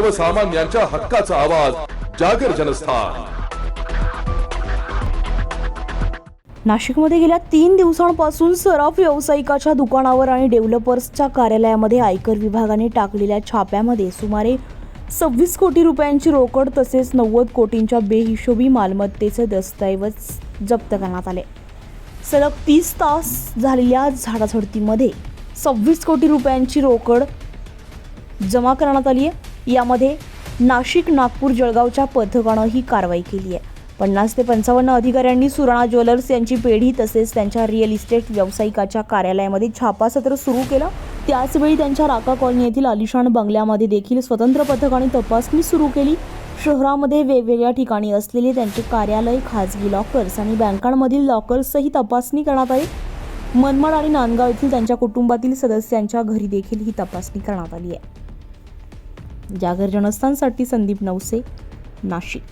सर्वसामान्यांच्या हक्काचा आवाज जागर जनस्थान. नाशिकमध्ये गेल्या तीन दिवसांपासून सराफ व्यावसायिकाच्या दुकानावर आणि डेव्हलपर्सच्या कार्यालयामध्ये आयकर विभागाने टाकलेल्या छाप्यामध्ये सुमारे सव्वीस कोटी रुपयांची रोकड तसेच नव्वद कोटींच्या बेहिशोबी मालमत्तेचे दस्तऐवज जप्त करण्यात आले. सलग तीस तास झालेल्या झाडाझडतीमध्ये सव्वीस कोटी रुपयांची रोकड जमा करण्यात आली आहे यामध्ये नाशिक नागपूर जळगावच्या पथकानं ही कारवाई केली आहे. पन्नास ते पंचावन्न अधिकाऱ्यांनी सुराणा ज्वेलर्स यांची पेढी तसेच त्यांच्या रिअल इस्टेट व्यावसायिकाच्या कार्यालयामध्ये छापासत्र सुरू केलं. त्याचवेळी त्यांच्या राका कॉलनी येथील आलिशान बंगल्यामध्ये देखील स्वतंत्र पथकाने तपासणी सुरू केली. शहरामध्ये वेगवेगळ्या ठिकाणी असलेले त्यांचे कार्यालय खाजगी लॉकर्स आणि बँकांमधील लॉकर्सही तपासणी करण्यात आली. मनमाड आणि नांदगाव येथील त्यांच्या कुटुंबातील सदस्यांच्या घरी देखील ही तपासणी करण्यात आली आहे. जागर जनस्थानसाठी संदीप नवसे नाशिक.